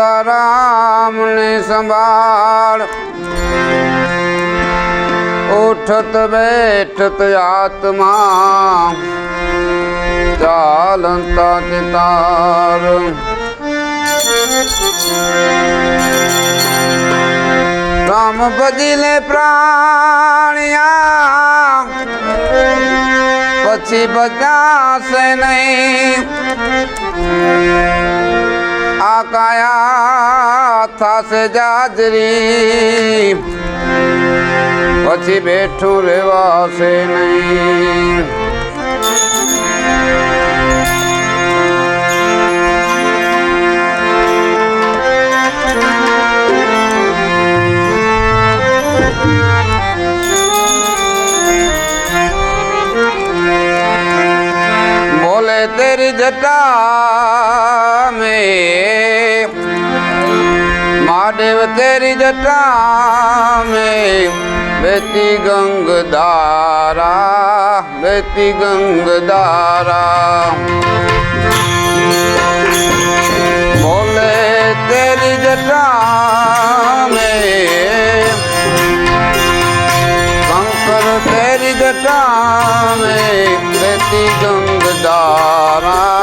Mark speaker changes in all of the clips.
Speaker 1: સીતારામને સંભાળ. ઉઠત બેઠત આત્મા ચાલતા ચિતાર. રામ ભજીલે પ્રાણિયા પછી બચાશે નહીં. કાયા થાશે જાજરી. પછી બેઠું રહેવાશે નહીં. બોલે તેરી જટા महादेव तेरी जटा में बेती गंग दारा बेती गंग दारा बोले तेरी जटा में शंकर तेरी जटा में बेती गंगदारा बेती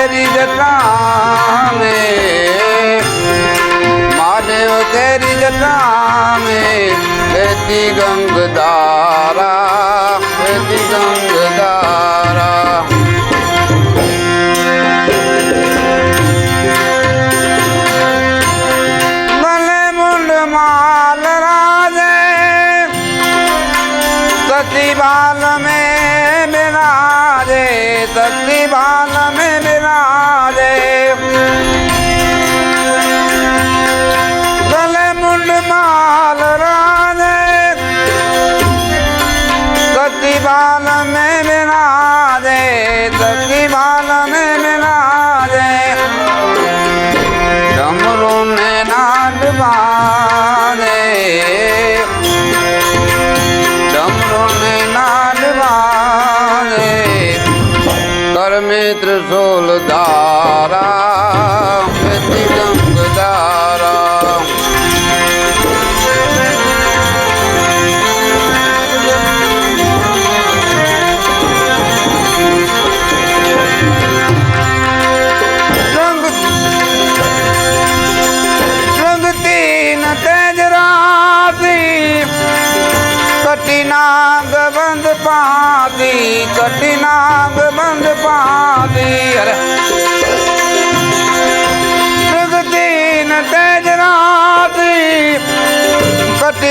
Speaker 1: કેરી જતા મહાદેવ કેરી જતા બેતી ગંગદારા બેતી ગંગદારા સતી બાલ મેં મેરા રે સતી બાલ મેં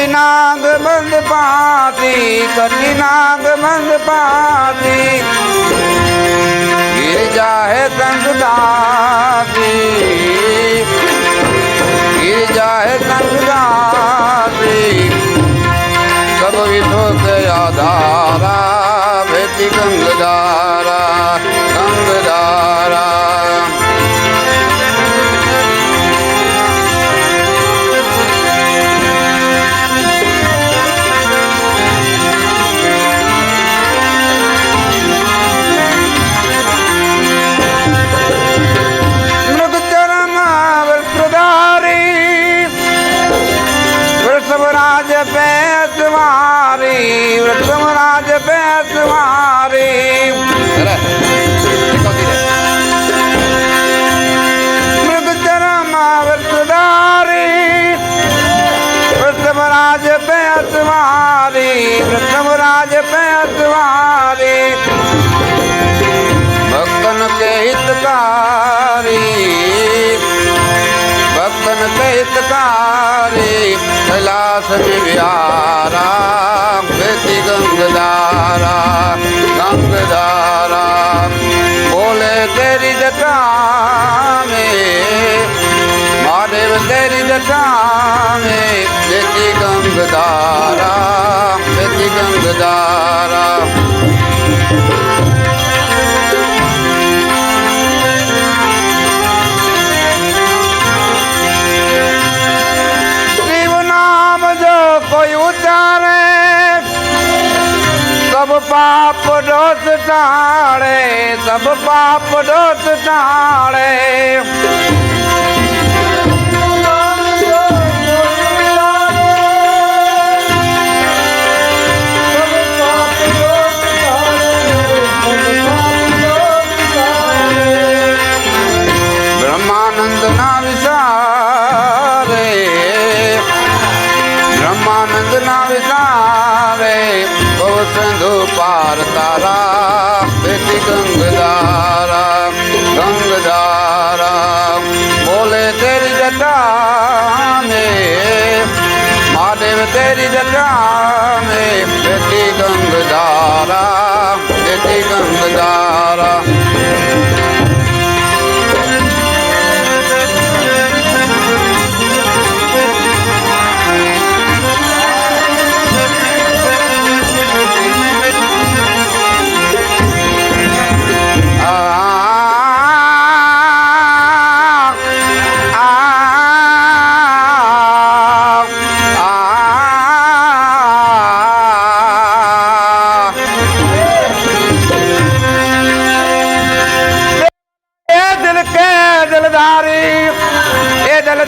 Speaker 1: નાગ બંધ પાતી કરની નાગ બંધ પાતી ગિરજા હે કંગદાતી ગિરજા હે કંગદાતી કબ વિઠો કયા ધારા ભેતી ગંગધારા સચિ વિહારા વેતિ ગંગધારા ગંગધારા બોલે તેરી જટામે મહાદેવ તેરી જટામે વેતિ ગંગધારા વેતિ ગંગધારા પાપ દોષ ટાળે સબ પાપ દોષ ટાળે બ્રહ્માનંદ ના વિસાવે ભવ સિંધુ પાર તારા, બેટી ગંગધારા ગંગધારા બોલે તેરી જટા મે મહાદેવ તેરી જટા મે બેટી ગંગધારા બેટી ગંગધારા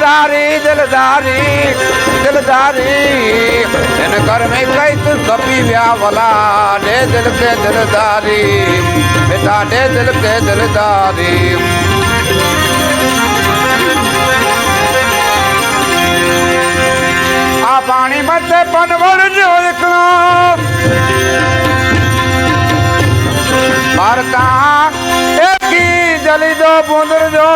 Speaker 1: જલધારી જલધારી જલધારી એને કરમે કઈ તું કપી વ્યાવલા ડે દિલ કે જલધારી બેટા ડે દિલ કે જલધારી આ પાણી મતે પનવડ જો દેખલો ભારતા চালিত পনেরো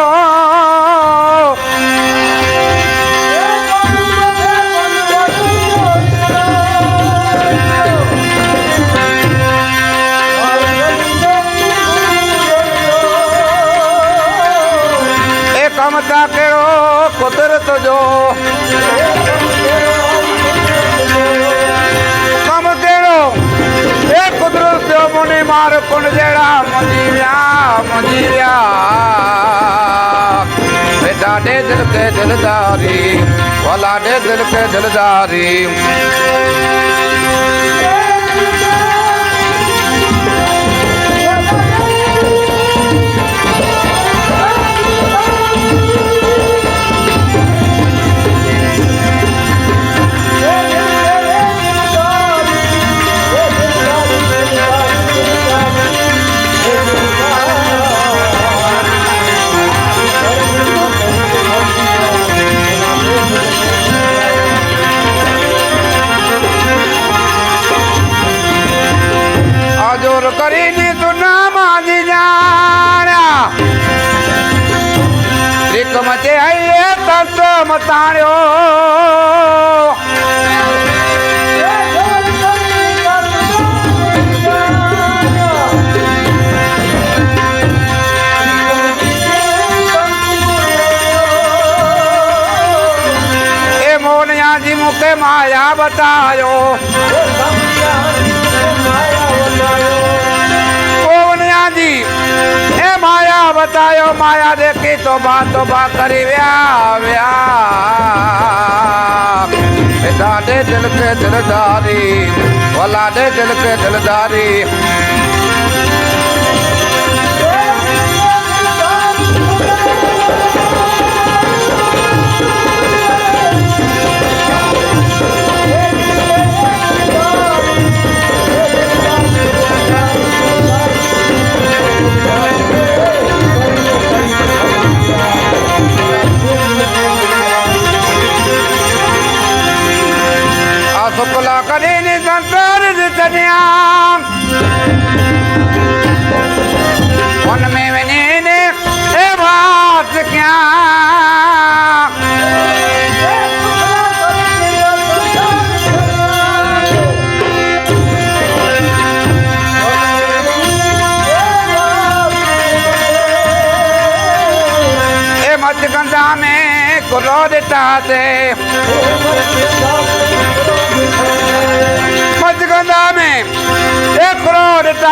Speaker 1: દે દિલ કે દિલદારી વાલા દે દિલ તત્વ મતાણ્યો. માયા બતાયો. બતાયો માયા દેખી તો બા તો બા કરી વ્યા વ્યા. બેટા દે દિલ કે દિલદારી વલા દે દિલ કે દિલદારી
Speaker 2: આ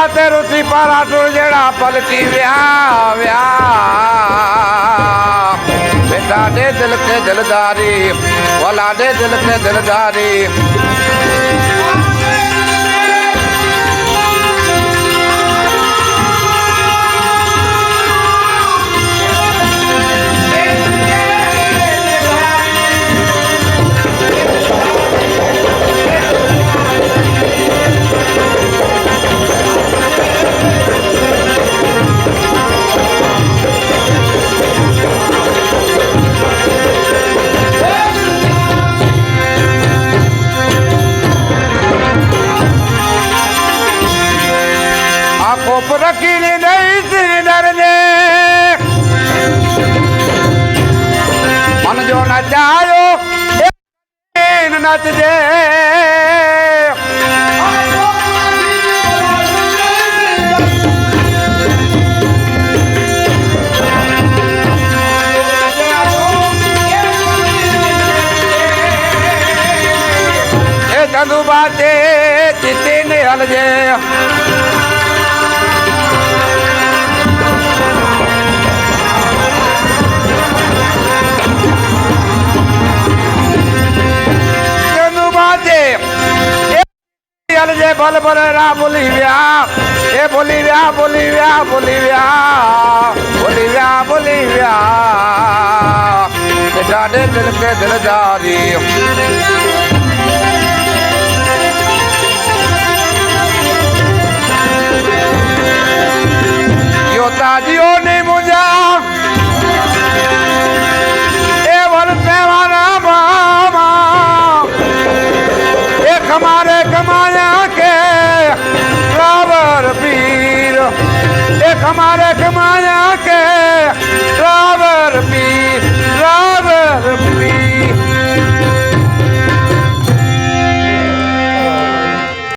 Speaker 1: તે ઋષિ પરાટુર જેડા પલટી વ્યા વ્યા. બેટા દે દિલ તે દિલદારી વલા દે દિલ તે દિલદારી. એ નચજે એ ચંદુ બાતે ચિત્તે ને હલજે. હલ જે ભલ ભલ રા બોલી વ્યા. એ બોલી વ્યા બોલી વ્યા બોલી વ્યા. બોલી વ્યા બોલી વ્યા. દે દિલ કે દિલદારી યો તાજીઓ